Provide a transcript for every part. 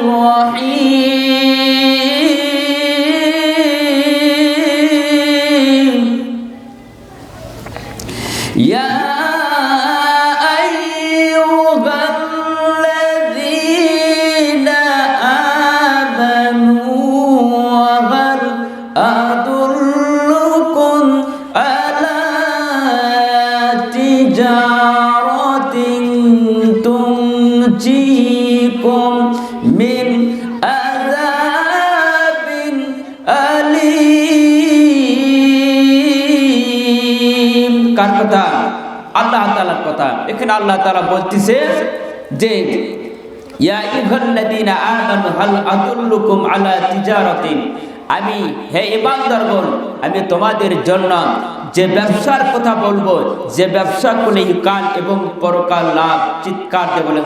الرحيم কার কথা, আল্লাহ তাআলার কথা। এখানে আল্লাহ তালা বলতেছে যে আমি, হে ইমানদারগণ আমি তোমাদের জন্য যে ব্যবসার কথা বলব, যে ব্যবসা করলে কাল এবং পরকাল লাভ, চিৎকার বলেন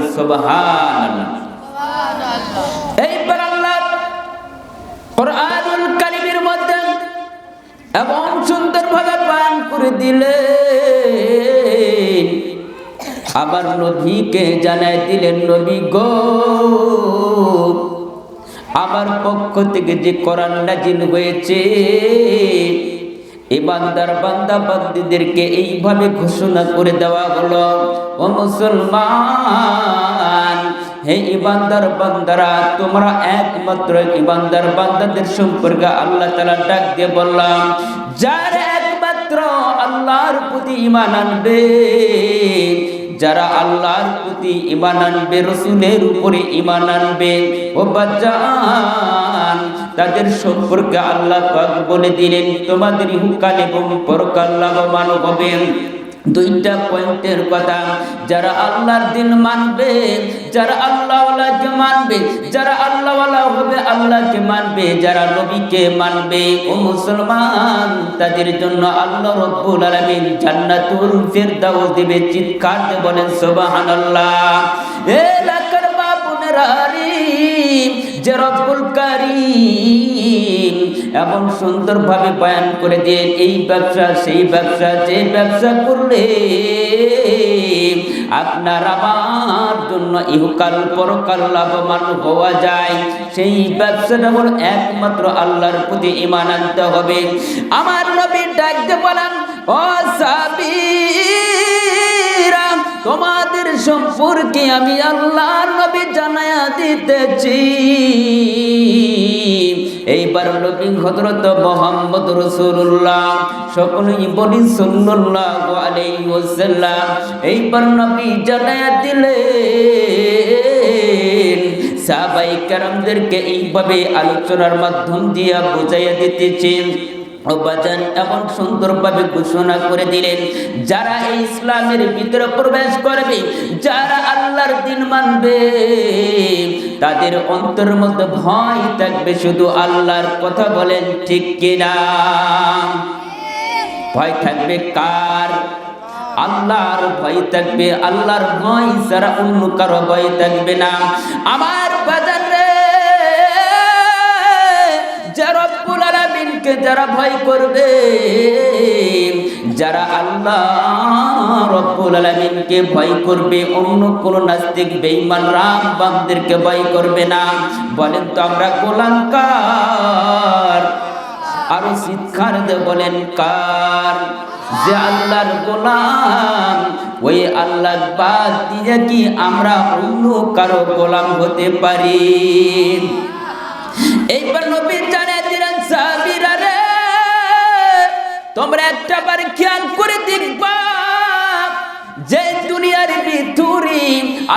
কোরআনুল কারীমের মধ্যে এবং সুন্দরভাবে পান করে দিলে আবার নবীকে জানাই দিলেন, নবী গো, আমার পক্ষ থেকে যে কোরআন নাজিল হয়েছে ইমানদার বান্দা বান্দিদেরকে এইভাবে ঘোষণা করে দেওয়া হলো, ও মুসলমান, হে ইমানদার বান্দারা, তোমরা একমাত্র ইমানদার বান্দাদের সম্পর্কে আল্লাহ তালা ডাক দিয়ে বললাম, যারা একমাত্র আল্লাহর প্রতি ইমান আনবে যারা আল্লাহর প্রতি ইমান আনবে, রসুলের উপরে ইমান আনবে, ও বাজান তাদের সম্পর্কে আল্লাহ পাক বলে দিলেন, তোমাদের হুকাল এবং পরকাল লাভবান হবেন। দুইটা পয়েন্টের কথা। যারা আল্লাহর দিন মানবে, যারা আল্লাহওয়ালাকে মানবে, যারা আল্লাহওয়ালা হবে আল্লাহকে মানবে, যারা নবীকে মানবে, ও মুসলমান, তাদের জন্য আল্লাহ রব্বুল আলামিন জান্নাতুল ফেরদাউস দিবে চিৎকার বলেন, সুবহানাল্লাহ। এলাকার বাপুনেরা যে কারীম এমন সুন্দরভাবে বয়ান করে দিয়ে এই ব্যবসা, সেই ব্যবসা, যে ব্যবসা করলে আপনার আমার জন্য ইহকাল পরকাল লাভবান হওয়া যায়। সেই ব্যবসাটা হল একমাত্র আল্লাহর প্রতি ইমান আনতে হবে। আমার নবী ডাকতে বলেন, ও তোমাদের সম্পর্কে আমি আল্লাহর নবী জানায়া দিতেছি। এইবার নবী হযরত মোহাম্মদ রাসূলুল্লাহ, সকলেই বলি সাল্লাল্লাহু আলাইহি ওয়াসাল্লাম, এইবার নবী জানায়া দিলে সাহাবাই কারামদেরকে এইভাবে আলোচনার মাধ্যম দিয়া বুঝাইয়া দিতেছেন। বাজান এমন সুন্দরভাবে ঘোষণা করে দিলেন, যারা এই ইসলামের ভিতরে প্রবেশ করবে, যারা আল্লাহর দিন মানবে, তাদের অন্তর মধ্যে ভয় থাকবে, শুধু আল্লাহর কথা বলেন ঠিক কিনা? ভয় থাকবে কার? আল্লাহর ভয় থাকবে, আল্লাহর ভয় ছাড়া অন্য কারও ভয় থাকবে না। আমার বাজার আলামিনকে যারা ভয় করবে, যারা আল্লাহ রব্বুল আলামিনকে ভয় করবে, অন্য কোন নাস্তিক, বেঈমান রাম বামদেরকে ভয় করবে না। বলেন তো আমরা গোলাম কার আরও চিৎকার দিয়ে বলেন, কার? যে আল্লাহর গোলাম, ওই আল্লাহ বাদ দিয়ে কি আমরা অন্য কারও গোলাম হতে পারি? এইবার নবী জানে দিলেন সাহাবীরা রে তোমরা একটা বার খেয়াল করে দেখবা যে দুনিয়ার ভিতরে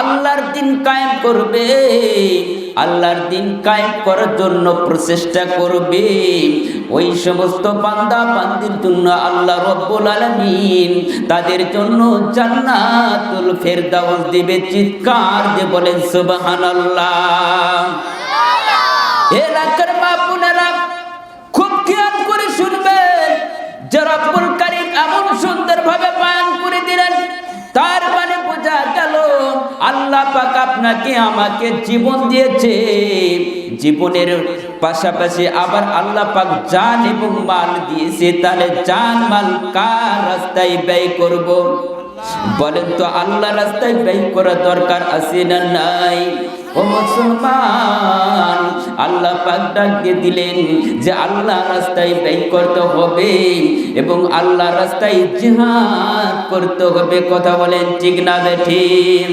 আল্লাহর দিন কায়েম করবে, আল্লাহর দিন কায়েম করার জন্য প্রচেষ্টা করবে। ওই সমস্ত বান্দা বান্দির জন্য আল্লাহ রব্বুল আলামিন তাদের জন্য জান্নাতুল ফেরদাউস দিবে, চিৎকার দিয়ে বলেন, সুবহানাল্লাহ। এলাকার ভাবে বয়ান করে দিলেন। তার মানে বোঝা গেল, আল্লাহ পাক আপনাকে, আমাকে জীবন দিয়েছে। জীবনের পাশাপাশি আবার আল্লাহ পাক জান এবং মাল দিয়েছে। তাহলে জান মাল কার রাস্তায় ব্যয় করব? বলেন তো আল্লাহ রাস্তায় ব্যয় করা দরকার আছে না নাই? ও মুসলমান আল্লাহ পাক ডাক দিলেন যে আল্লাহ রাস্তায় ব্যয় করতে হবে এবং আল্লাহ রাস্তায় জিহাদ করতে হবে। কথা বলেন ঠিক না বেঠিক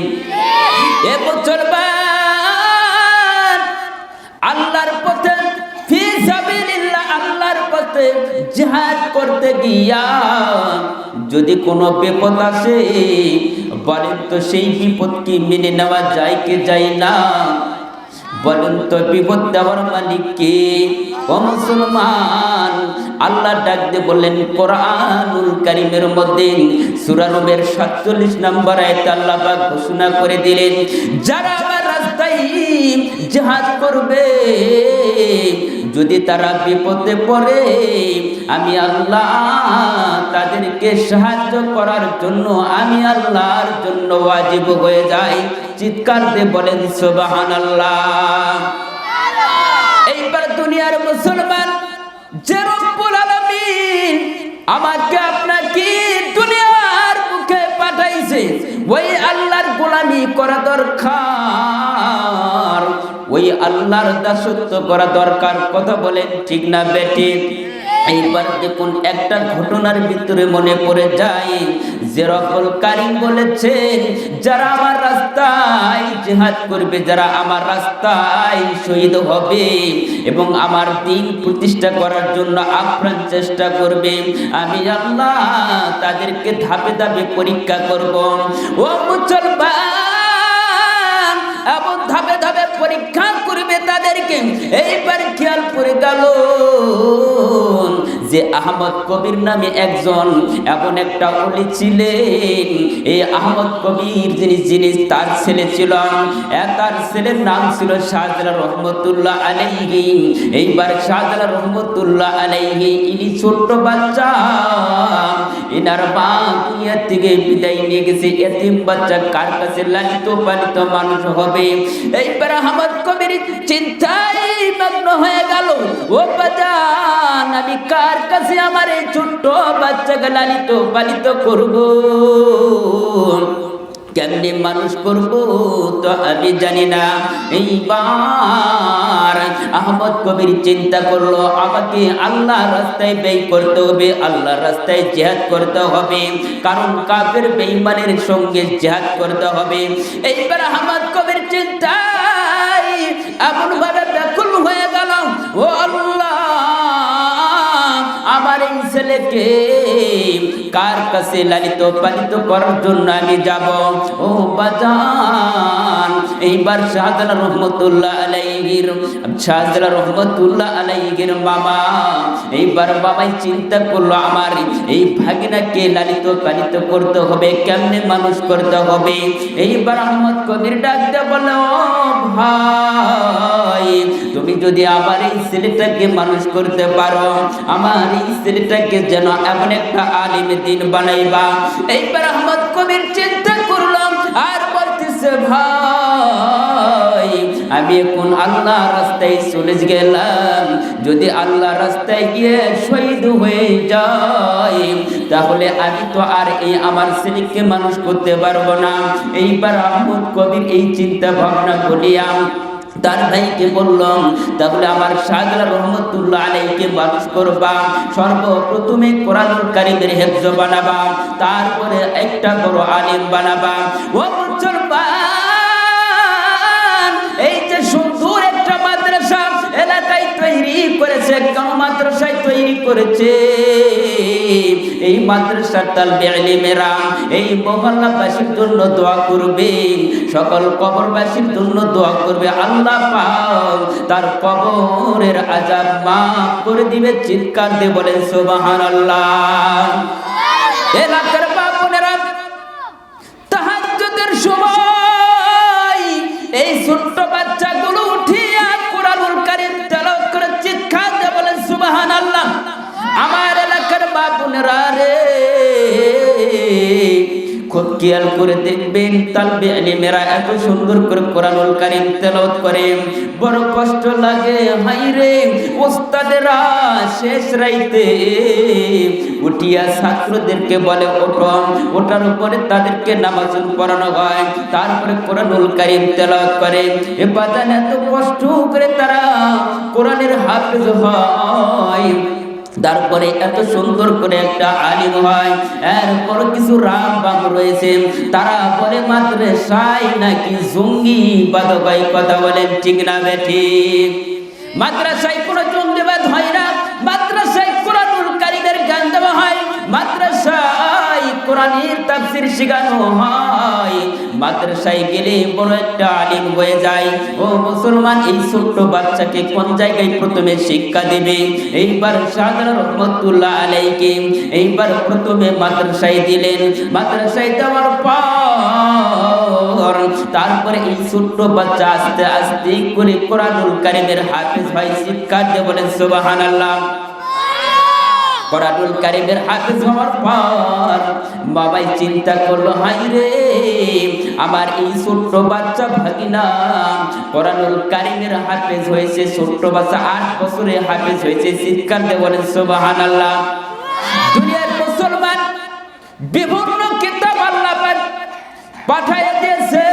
এ মুসলমান আল্লাহর পথে ফি সাবিলিল্লাহ আল্লাহর পথে জিহাদ করতে গিয়া যদি কোনো বিপদ আসে, বলেন তো সেই বিপদকে মেনে নেওয়া যায় কি যায় না? বলেন তো বিপদ দেওয়ার মালিক কে? ও মুসলমান, আল্লাহ ডাক দিয়ে বললেন, কোরআনুল কারিমের মধ্যে সূরা নূরের 47 নম্বর আয়াতে আল্লাহ ঘোষণা করে দিলেন, যারা আমার রাস্তায় জিহাদ করবে, যদি তারা বিপদে পড়ে আমি আল্লাহ তাদেরকে সাহায্য করার জন্য, আমি আল্লাহর জন্য ওয়াজিব হয়ে যাই। চিৎকার দিয়ে বলেন সোবাহান আল্লাহ এইবার দুনিয়ার মুসলমান, যে রব্বুল আলামিন আমাকে আপনাকে দুনিয়ার মুখে পাঠাইছে, ওই আল্লাহর গোলামি করা দরকার। ওই আল্লাহর দাসত্ব করা দরকার। কথা বলেন ঠিক না বেটি এইবার দেখুন একটা ঘটনার ভিতরে মনে পড়ে যায়। যে রকল কারিম বলেছেন, যারা আমার রাস্তায় জেহাদ করবে, যারা আমার রাস্তায় শহীদ হবে এবং আমার দিন প্রতিষ্ঠা করার জন্য আপ্রাণ চেষ্টা করবে, আমি আল্লাহ তাদেরকে ধাপে ধাপে পরীক্ষা করব। ও মুসলমান তাদেরকে এইবার খেয়াল করে গেল যে আহমদ কবির নামে একজন এমন একটা অলি ছিলেন। এই আহমদ কবির যিনি যিনি তার ছেলে ছিল তার ছেলের নাম ছিল শাহজালা রহমতুল্লাহ আলাইহি। এইবার শাহজালা রহমতুল্লাহ আলাইহি, ইনি ছোট্ট বাচ্চা। এনার মা দুনিয়ার থেকে বিদায় নিয়ে গেছে। এতিম বাচ্চা কার কাছে লালিত পালিত মানুষ হবে? এইবার আহমদ কবির চিন্তায় মগ্ন হয়ে গেল। ও বাজান, আমি কার কাছে আমার এই ছোট্ট বাচ্চাকে লালিত পালিত করব? কেমনি মানুষ করব তো আমি জানি না। এইবার আহমদ কবির চিন্তা করল, আমাকে আল্লাহ রাস্তায় ব্যয় করতে হবে আল্লাহ রাস্তায় জেহাদ করতে হবে। কারণ কাফের বেঈমানের সঙ্গে জেহাদ করতে হবে। এইবার আহমদ কবির চিন্তায় এমন ভাবে ব্যাকুল হয়ে গেল, ও আল্লাহ, আমার এই ছেলেকে কার কাছে লালিত পালিত করার জন্য আমি যাব? ও বাজান, এইবার শাহজালা রহমতুল্লাহ আলাইহির শাহজালা রহমতুল্লাহ আলাইহির বাবা এইবার বাবাই চিন্তা করল আমার, এই ভাগিনাকে লালিত পালিত করতে হবে, কেমনে মানুষ করতে হবে? এইবার আহমদ কবির ডাক বলে ভাই, তুমি যদি আমার এই ছেলেটাকে মানুষ করতে পারো, আমার এই ছেলেটাকে যেন এমন একটা আলিম দিন বানাইবা। এইবার আহমদ কবির চিন্তা করলাম, আর বলতেছে, ভাই, আমি এখন আল্লাহ রাস্তায় চলে গেলাম। যদি আল্লাহ রাস্তায় গিয়ে শহীদ হয়ে যাই, তাহলে আমি তো আর এই আমার ছেলেকে মানুষ করতে পারব না। এইবার আহমদ কবির এই চিন্তা ভাবনা বলিয়াম তার ভাইকে বললাম, তাহলে আমার শাহজালা রহমতুল্লাহ আলাইকে মানুষ করবা। সর্বপ্রথমে কোরআনুল কারিমের হেফজ বানাবা, তারপরে একটা বড় আলিম বানাবা। ও এই যে সুন্দর একটা মাদ্রাসা এলাকায় তৈরি করেছে কোন মাদ্রাসায় তৈরি করেছে। এই মাদ্রাসার তালবে আলিমেরা এই মহল্লাবাসীর জন্য দোয়া করবে। সকল কবরবাসীর জন্য দোয়া করবে, আল্লাহ পাক তার কবরের আজাব মাফ করে দিবে, চিৎকার দিয়ে বলেন, সুবহানাল্লাহ। এলাকার খেয়াল করে দেখবেন, তালবে আলিমেরা এত সুন্দর করে কোরআনুল কারিম তেলাওয়াত করে। বড় কষ্ট লাগে হাই রে ওস্তাদেরা শেষ রাইতে উঠিয়া ছাত্রদেরকে বলে, ওঠো। ওটার উপরে তাদেরকে নামাজ পড়ানো হয়। তারপরে কোরআনুল কারিম তেলাওয়াত করে। এ বাদান এত কষ্ট করে তারা কোরআনের হাফেজ হয়। তারপরে এত সুন্দর করে একটা আলিম হয়, এরপর কিছু রাম বাম রয়েছে, তারা পরে মাত্র সাই নাকি জঙ্গি বাদবাই কথা বলেন ঠিক না বেঠিক মাদ্রাসায় কোনো জঙ্গিবাদ হয় কোরআনের তাফসির শেখানো হয়। মাদ্রাসায় গেলে বড় একটা আলিম হয়ে যায়। ও মুসলমান এই ছোট্ট বাচ্চাকে কোন জায়গায় প্রথমে শিক্ষা দেবে? এইবার সাদর রহমতুল্লাহ আলাইকে এইবার প্রথমে মাদ্রাসায় দিলেন। মাদ্রাসায় দেওয়ার পর তারপরে এই ছোট্ট বাচ্চা আস্তে আস্তে করে কোরআনুল কারিমের হাফিজ ভাই শিক্ষা দিয়ে বলেন সুবহানাল্লাহ। কোরআনুল কারিমের হাফেজ হওয়ার পর বাবাই চিন্তা করল হাই রে, আমার এই ছোট্ট বাচ্চা ভাগিনা। কোরআনুল কারিমের হাফেজ হয়েছে, ছোট্ট বাচ্চা আট বছরে হাফেজ হয়েছে। চিৎকার দিয়ে বলেন আল্লাহ দুনিয়ার মুসলমান বিভিন্ন কিতাব পাঠায় দিয়েছে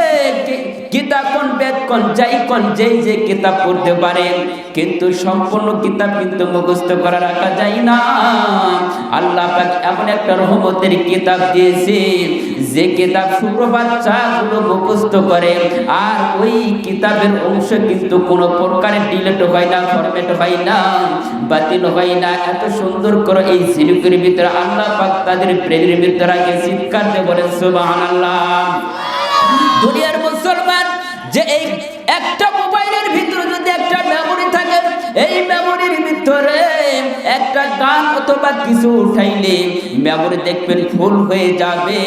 কিতাব কোন বেদ কোন, যাই কোন, যেই যে কিতাব পড়তে পারেন কিন্তু সম্পূর্ণ কিতাব কিন্তু মুখস্থ করা রাখা যায় না। আল্লাহ পাক এমন একটা রহমতের কিতাব দিয়েছে, যে কিতাব ছোট বাচ্চাগুলো মুখস্থ করে, আর ওই কিতাবের অংশ কিন্তু কোনো প্রকারের ডিলেট হয় না ফরমেট হয় না, বাতিল হয় না। এত সুন্দর করে এই সিলুকের ভিতরে আল্লাহ পাক তাদের প্রেমের ভিতরে আগে চিৎকার দিয়ে বলেন, সুবহানাল্লাহ। দুনিয়ার মুসলমান যে এই একটা মোবাইলের ভিতরে যদি একটা মেমোরি থাকে এই ভিতরে একটা গান অথবা কিছু উঠাইলে মেমোরি দেখবেন ফুল হয়ে যাবে।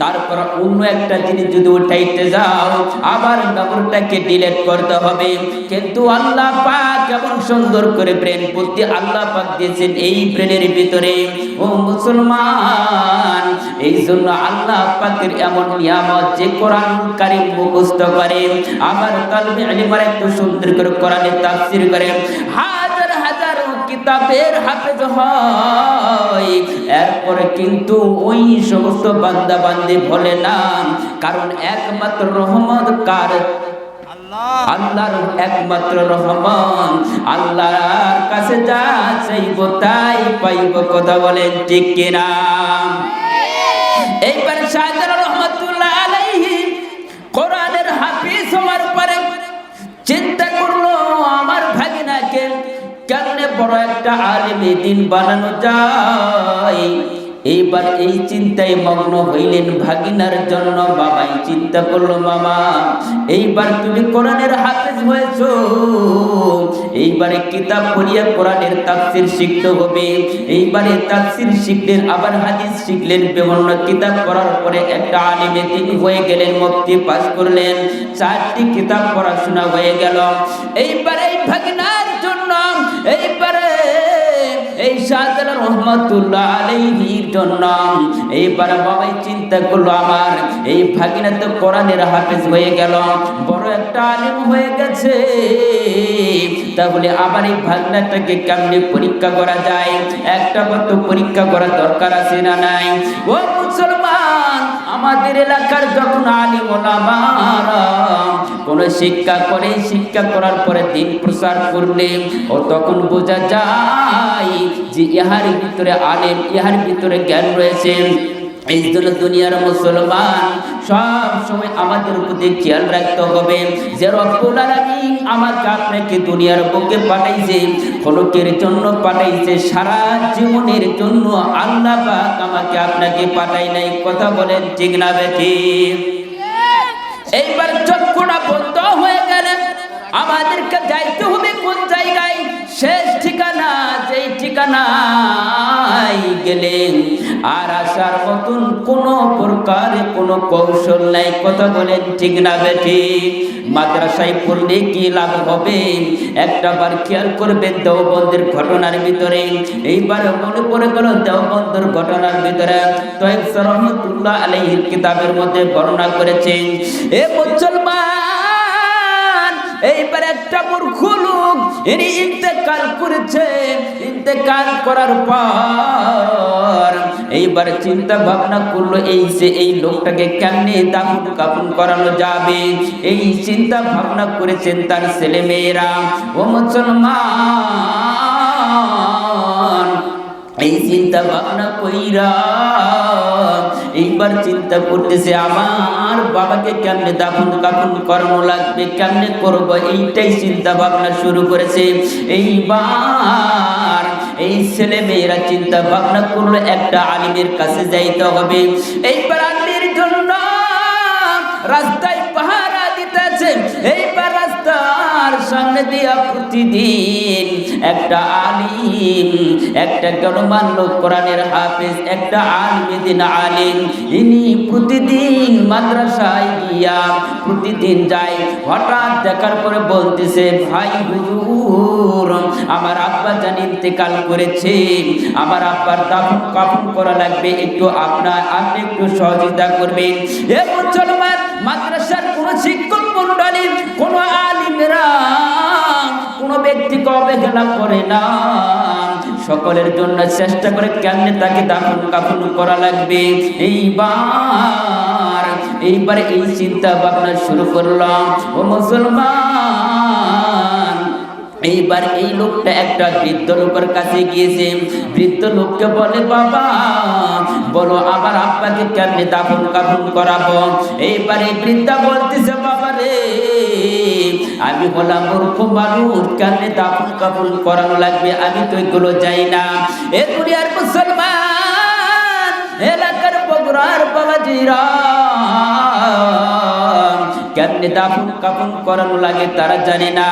তারপর অন্য একটা জিনিস যদি উঠাইতে যাও, আবার মেমোরিটাকে ডিলিট করতে হবে। কিন্তু আল্লাহ পাক কেমন সুন্দর করে ব্রেন বুদ্ধি আল্লাহ পাক দিয়েছেন এই ব্রেনের ভিতরে। ও মুসলমান এই জন্য আল্লাহ পাকের এমন নিয়ামত যে কোরআন কারিম মুখস্থ করে আবার কালবে আলিমার একটু সুন্দর করে কোরআনের তাফসির করে হাজার কিতাবের হাফেজ হয়। এরপরে কিন্তু ওই সমস্ত বান্দা বান্দি বলে না কারণ একমাত্র রহমত কার? আল্লাহর একমাত্র রহমান আল্লাহর কাছে যা চাইব তাই পাইব কথা বলেন ঠিক কিনা? এইবার শাহজাল একটা আলিমে দিন বানানো যায়। এইবার এই চিন্তায় মগ্ন হইলেন ভাগিনার জন্য বাবাই চিন্তা করল, মামা, এইবার তুমি কোরআনের হাফেজ হয়েছো। এইবারে কিতাব পড়িয়া কোরআনের তাফসির শিখতে হবে। এইবারে তাফসির শিখলেন, আবার হাদিস শিখলেন, বিভিন্ন কিতাব পড়ার পরে একটা আলিমে দিন হয়ে গেলেন মুক্তি পাস করলেন, চারটি কিতাব পড়াশোনা হয়ে গেল। এইবারে ভাগিনার জন্য, এইবারে এই শাহজাল রহমতুল্লাহ আলাইহির জন্য। এইবার বাবাই চিন্তা করল, আমার এই ভাগিনা তো কোরআনের হাফেজ হয়ে গেল, বড় একটা আলিম হয়ে গেছে। তাহলে আবার এই ভাগনাটাকে কেমনে পরীক্ষা করা যায়? একটা কত পরীক্ষা করার দরকার আছে না নাই? ও মুসলমান আমাদের এলাকার যখন আলিম কোন শিক্ষা করে, শিক্ষা করার পরে দিন প্রচার করলে, ও তখন বোঝা যায় যে ইহার ভিতরে আলেম, ইহার ভিতরে জ্ঞান রয়েছে। এই জন্য দুনিয়ার মুসলমান সব সময় আমাদের প্রতি খেয়াল রাখতে হবে যে রব্বুল আলামিন আমাকে আপনাকে দুনিয়ার বুকে পাঠাইছে, খলকের জন্য পাঠাইছে, সারা জীবনের জন্য আল্লাহ আমাকে আপনাকে পাঠাই নাই। কথা বলেন ঠিক না বেঠি? এইবার চক্ষুটা বন্ধ হয়ে গেলে আমাদেরকে যাইতে হবে কোন জায়গায়? শেষ ঠিকানা যেই ঠিকানায় গেলেন। আর আসার মতন কোনো প্রকার কোনো কৌশল নাই। কথা বলেন ঠিক না মাদ্রাসায় পড়লে কি লাভ হবে? একটা বার খেয়াল করবেন দেওবন্দের ঘটনার ভিতরে। এইবার মনে পড়ে গেল দেওবন্দের ঘটনার ভিতরে। তয়েব আলাইহির কিতাবের মধ্যে বর্ণনা করেছেন, এ মুসলমান এইবার একটা মূর্খ লোক, ইনি ইন্তেকাল করেছে। ইন্তেকাল করার পর এইবার চিন্তা ভাবনা করল, এই যে এই লোকটাকে কেমনে দাফন কাফন করানো যাবে? এই চিন্তা ভাবনা করেছেন তার ছেলে মেয়েরা ও মুসলমান এই চিন্তা ভাবনা কইরা এইবার চিন্তা করতেছে, আমার বাবাকে কেমনে দাফন কাফন করানো লাগবে, কেমনে করব? এইটাই চিন্তা ভাবনা শুরু করেছে। এইবার এই ছেলে মেয়েরা চিন্তা ভাবনা করল, একটা আলিমের কাছে যাইতে হবে। এইবার আলিমের জন্য রাস্তায় সামনে দিয়া প্রতিদিন একটা আলিম, একটা গণমান্য কোরআনের হাফেজ, একটা আলিমেদিন আলিম। ইনি প্রতিদিন মাদ্রাসায় গিয়া প্রতিদিন যায়, হঠাৎ দেখার পরে বলতেছে, ভাই হুজুর, আমার আব্বা জান ইন্তেকাল করেছে, আমার আব্বার দাফন কাফন করা লাগবে, একটু আপনার, আপনি একটু সহযোগিতা করবেন। এ মুসলমান মাদ্রাসার কোন শিক্ষক ব্যক্তিকে অবহেলা করে না? সকলের জন্য চেষ্টা করে কেমনে তাকে দাফন কাফন করা লাগবে? এইবার এইবার এই চিন্তা ভাবনা শুরু করলাম। ও মুসলমান, এইবার এই লোকটা একটা বৃদ্ধ লোকের কাছে গিয়েছে। বৃদ্ধ লোককে বলে, বাবা, বলো আবার আব্বাকে কেমনে দাফন কাফন করাবো? এইবার এই বৃদ্ধা বলতেছে, বাবা রে আমি বললাম মূর্খ মানুষ কেমনে দাফন কাফন করানো লাগবে, আমি তো এগুলো যাই না। এ দুনিয়ার মুসলমান, এলাকার বগুড়ার বাবাজিরা কেমনে দাফন কাফন করানো লাগে, তারা জানে না।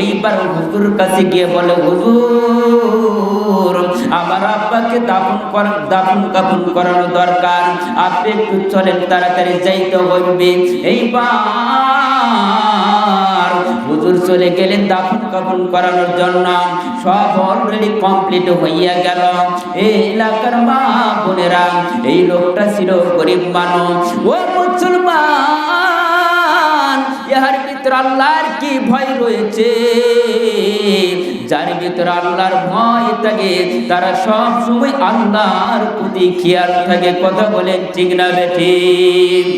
এইবার হুজুর কাছে গিয়ে বলে, হুজুর, আমার আব্বাকে দাফন করা, দাফন কাফন করানো দরকার। আপনি একটু চলেন, তাড়াতাড়ি যাইতে হইবে। এইবার হুজুর চলে গেলেন দাফন কাফন করানোর জন্য। সব অলরেডি কমপ্লিট হইয়া গেল। এই এলাকার মা বোনেরা, এই লোকটা ছিল গরিব মানুষ। ও মুসলমান, ইহার ভিতর আল্লাহর কি ভয় রয়েছে? যার ভিতর আল্লাহর ভয় থাকে, তারা সব সময় আল্লাহর প্রতি খেয়াল থাকে। কথা বলেন ঠিক না বেঠিক